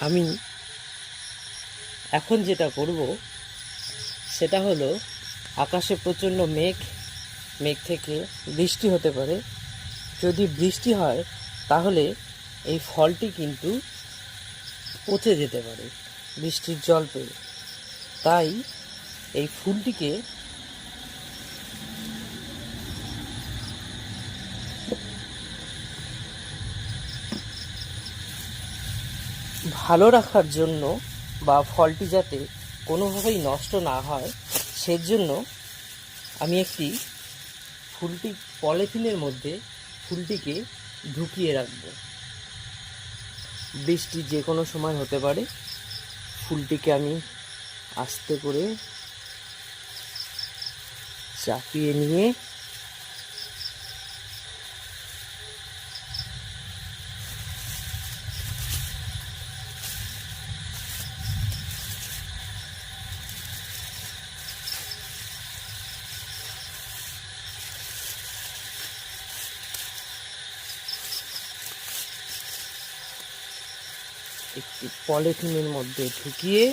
আমি এখন যেটা করব, সেটা হলো আকাশে প্রচণ্ড মেঘ মেঘ থেকে বৃষ্টি হতে পারে। যদি বৃষ্টি হয়, তাহলে এই ফলটি কিন্তু পচে যেতে পারে, বৃষ্টির জল পেয়ে। তাই এই ফুলটিকে ভালো রাখার জন্য বা ফলটি যাতে কোনোভাবেই নষ্ট না হয়, সেজন্য আমি একটি ফুলটি পলিথিনের মধ্যে ফুলটিকে ঢুকিয়ে রাখব। বৃষ্টি যে কোনো সময় হতে পারে, ফুলটিকে আমি আস্তে করে চাপিয়ে নিয়ে একটি পলিথিনের মধ্যে ঢুকিয়ে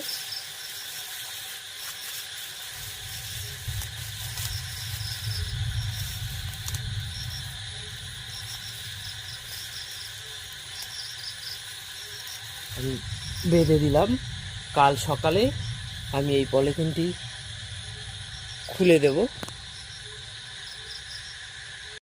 আমি বেঁধে দিলাম। কাল সকালে আমি এই পলিথিনটি খুলে দেব।